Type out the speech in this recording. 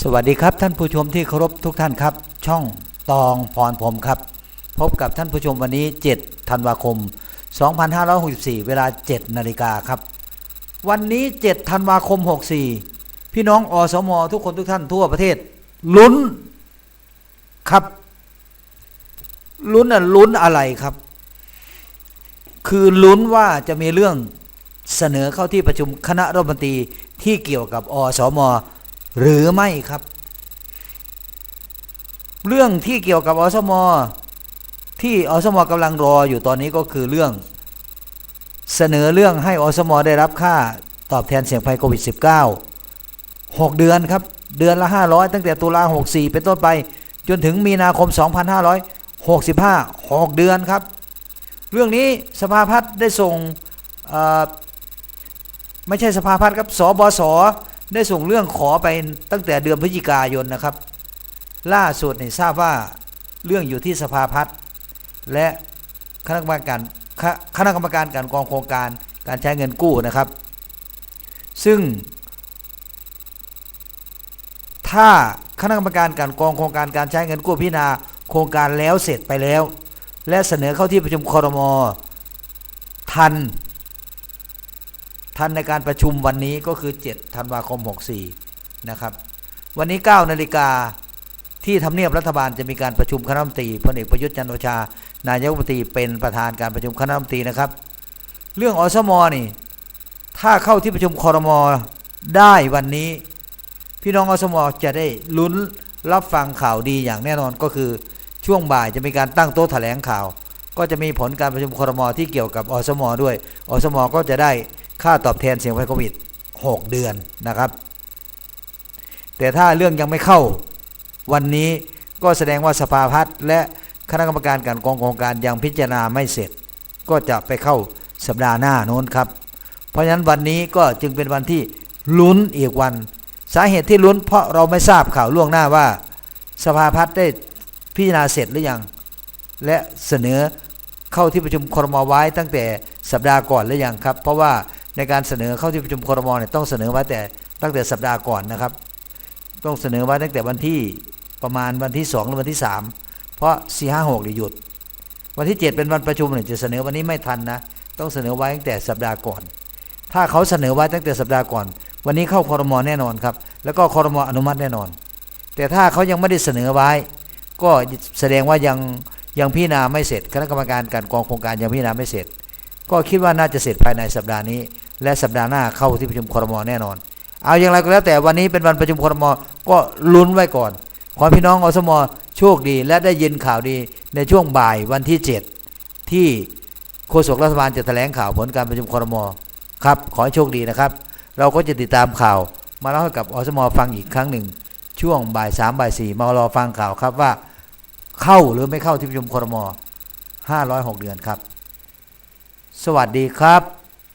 สวัสดีครับท่านผู้ชมที่เคารพทุกท่านครับ ช่องตองพรผมครับ พบกับท่านผู้ชมวันนี้ 7 ธันวาคม 2564 เวลา 7 นาฬิกาครับ วันนี้ 7 ธันวาคม 64 พี่น้องอสมทุกคนทุกท่านทั่วประเทศ ลุ้นครับ ลุ้นอะลุ้นอะไรครับ คือลุ้นว่าจะมีเรื่องเสนอเข้าที่ประชุมคณะรัฐมนตรีที่เกี่ยวกับอสมอ หรือไม่ครับ เรื่องที่เกี่ยวกับอสมที่อสมกำลังรออยู่ตอนนี้ก็คือเรื่องเสนอเรื่องให้อสมได้รับค่าตอบแทนเสี่ยงภัยโควิด -19 6 เดือนครับ เดือนละ 500 ตั้งแต่ตุลา64 เป็นต้นไป จนถึงมีนาคม 2565 6 เดือนครับ เรื่องนี้สภาพัฒน์ได้ส่งไม่ใช่สภาพัฒน์ครับสบส ได้ส่งเรื่องขอไปตั้งแต่เดือนพฤศจิกายนนะครับ ล่าสุดเนี่ยทราบว่าเรื่องอยู่ที่สภาพัฒน์และคณะกรรมการคคณะกรรมการการกองโครงการการใช้เงินกู้นะครับ ซึ่ง ถ้าคณะกรรมการการกองโครงการการใช้เงินกู้พิจารณาโครงการแล้วเสร็จไปแล้ว และเสนอเข้าที่ประชุมคอรมอทัน ทันในการประชุมวันนี้ก็คือ 7 ธันวาคม 64 นะครับ วันนี้ 9 นาฬิกาที่ทำเนียบรัฐบาลจะมีการประชุมคณะรัฐมนตรีพลเอกประยุทธ์จันโอชา นายกรัฐมนตรีเป็นประธานการประชุมคณะรัฐมนตรีนะครับ เรื่องอสมนี่ถ้าเข้าที่ประชุมคอรมอได้วันนี้ พี่น้องอสมจะได้ลุ้นรับฟังข่าวดีอย่างแน่นอนก็คือช่วงบ่ายจะมีการตั้งโต๊ะแถลงข่าว ก็จะมีผลการประชุมคอรมอที่เกี่ยวกับอสมด้วยอสมก็จะได้ ค่าตอบแทนเสี่ยงไฟโควิด 6 เดือนนะครับ แต่ถ้าเรื่องยังไม่เข้าวันนี้ก็แสดงว่าสภาพัฒน์และคณะกรรมการการกองโครงการยังพิจารณาไม่เสร็จ ก็จะไปเข้าสัปดาห์หน้าโน้นครับ เพราะฉะนั้นวันนี้ก็จึงเป็นวันที่ลุ้นอีกวัน สาเหตุที่ลุ้นเพราะเราไม่ทราบข่าวล่วงหน้าว่า สภาพัฒน์ได้พิจารณาเสร็จหรือยัง และเสนอเข้าที่ประชุมครมไว้ตั้งแต่สัปดาห์ก่อนหรือยังครับ เพราะว่า ในการเสนอเข้าที่ประชุมครมเนี่ยต้องเสนอไว้แต่ตั้งแต่สัปดาห์ก่อนนะครับ ต้องเสนอไว้ตั้งแต่วันที่ประมาณวันที่2หรือวันที่ 3 เพราะ4 5 6เนี่ยหยุด วันที่ 7 เป็นวันประชุมเนี่ยจะเสนอวันนี้ไม่ทันนะต้องเสนอไว้ตั้งแต่สัปดาห์ก่อน ถ้าเขาเสนอไว้ตั้งแต่สัปดาห์ก่อน วันนี้เข้าคอรมอแน่นอนครับ แล้วก็คอรมออนุมัติแน่นอน แต่ถ้าเขายังไม่ได้เสนอไว้ ก็แสดงว่ายังยังพิจารณาไม่เสร็จ คณะกรรมการการกองโครงการยังพิจารณาไม่เสร็จ ก็คิดว่าน่าจะเสร็จภายในสัปดาห์นี้ และสัปดาห์หน้าเข้าที่ประชุมคอรมอแน่นอน เอาอย่างไรก็แล้วแต่วันนี้เป็นวันประชุมคอรมอก็ลุ้นไว้ก่อน ขอพี่น้องอสมโชคดี และได้ยินข่าวดีในช่วงบ่ายวันที่ 7 ที่โฆษกรัฐบาลจะแถลงข่าวผลการประชุมคอรมอครับขอให้โชคดีนะครับ เราก็จะติดตามข่าวมาเล่าให้กับอสมฟังอีกครั้งหนึ่ง ช่วงบ่ายสามบ่ายสี่มารอฟังข่าวครับว่าเข้าหรือไม่เข้าที่ประชุมคอรมอ506 เดือนครับ สวัสดีครับ